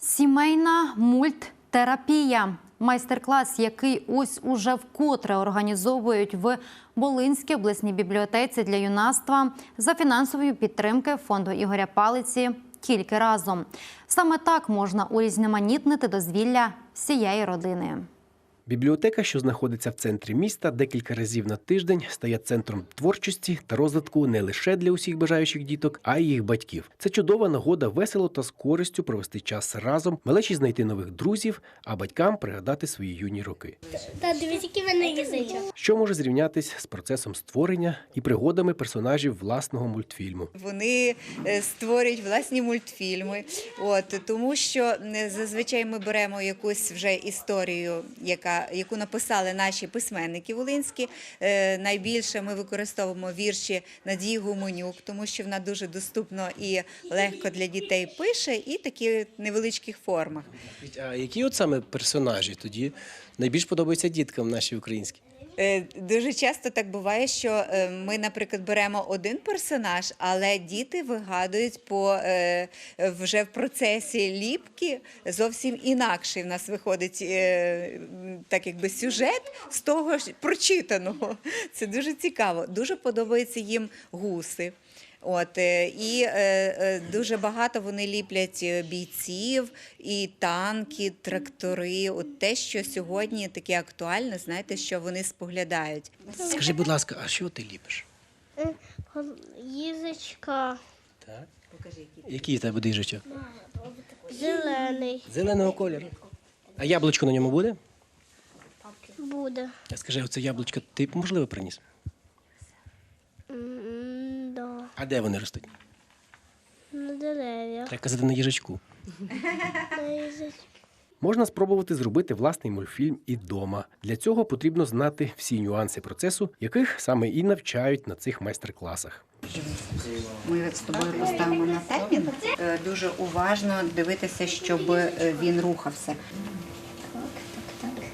Сімейна мульттерапія. Майстер-клас, який ось уже вкотре організовують в Болинській обласній бібліотеці для юнацтва за фінансовою підтримки фонду Ігоря Палиці тільки разом. Саме так можна урізноманітнити дозвілля всієї родини. Бібліотека, що знаходиться в центрі міста, декілька разів на тиждень стає центром творчості та розвитку не лише для усіх бажаючих діток, а й їх батьків. Це чудова нагода весело та з користю провести час разом, малечі знайти нових друзів, а батькам пригадати свої юні роки. Та який мене язичок. Що може зрівнятись з процесом створення і пригодами персонажів власного мультфільму. Вони е, створюють власні мультфільми. От тому, що е, зазвичай ми беремо якусь вже історію, яка яку написали наші письменники волинські. Е, Найбільше ми використовуємо вірші Надії Гуменюк, тому що вона дуже доступно і легко для дітей пише, і такі невеличких формах. А які от саме персонажі тоді найбільш подобаються діткам наші українські? Е, Дуже часто так буває, що е, ми, наприклад, беремо один персонаж, але діти вигадують по е, вже в процесі ліпки зовсім інакший в нас виходить так, якби сюжет з того ж прочитаного. Це дуже цікаво. Дуже подобаються їм гуси. От е, і е, е, дуже багато вони ліплять бійців, і танки, трактори. От те, що сьогодні таке актуальне, знаєте, що вони споглядають. Скажи, будь ласка, а що ти ліпиш? Їжечка Так. Який в тебе буде їжачок? зелений Зеленого кольору. А яблучко на ньому буде? буде. А Скажи, оце яблучко ти можливо приніс? А де вони ростуть? На дерев'ях. Треба казати на їжачку. На. Можна спробувати зробити власний мультфільм і вдома. Для цього потрібно знати всі нюанси процесу, яких саме і навчають на цих майстер-класах. Ми з тобою поставимо на таймінг. Е, Дуже уважно дивитися, щоб е, він рухався. Так, так, так.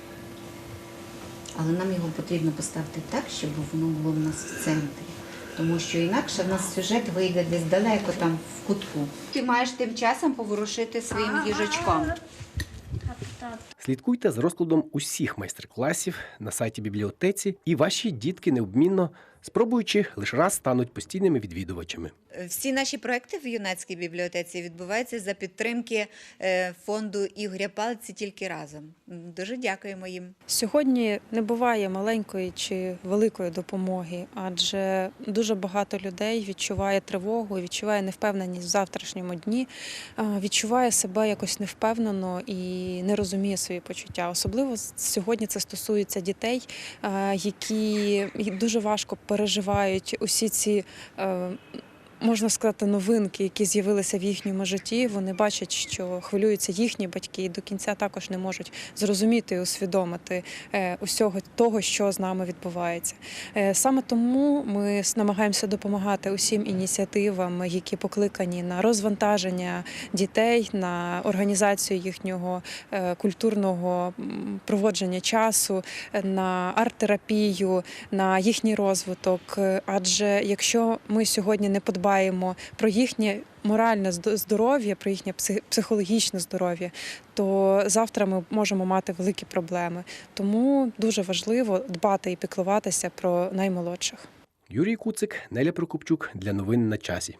Але нам його потрібно поставити так, щоб воно було в нас в центрі. Тому що інакше в нас сюжет вийде десь далеко там в кутку. Ти маєш тим часом поворушити своїм їжачком. Слідкуйте з розкладом усіх майстер-класів на сайті бібліотеці, і ваші дітки необмінно, спробуючи, лише раз стануть постійними відвідувачами. Е, Всі наші проекти в юнацькій бібліотеці відбуваються за підтримки е, фонду Ігоря Палиці тільки разом. Дуже дякуємо їм. Сьогодні не буває маленької чи великої допомоги, адже дуже багато людей відчуває тривогу, відчуває невпевненість в завтрашньому дні, відчуває себе якось невпевнено і не розуміє свої почуття. Особливо сьогодні це стосується дітей, які дуже важко переживають усі ці. Можна сказати, новинки, які з'явилися в їхньому житті, вони бачать, що хвилюються їхні батьки, і до кінця також не можуть зрозуміти і усвідомити е, усього того, що з нами відбувається. Е, Саме тому ми намагаємося допомагати усім ініціативам, які покликані на розвантаження дітей, на організацію їхнього е, культурного проводження часу, на арт-терапію, на їхній розвиток. Адже якщо ми сьогодні не подбаємо про їхнє моральне здо- здоров'я, про їхнє пси- психологічне здоров'я, то завтра ми можемо мати великі проблеми. Тому дуже важливо дбати і піклуватися про наймолодших. Юрій Куцик, Неля Прокопчук для новин на часі.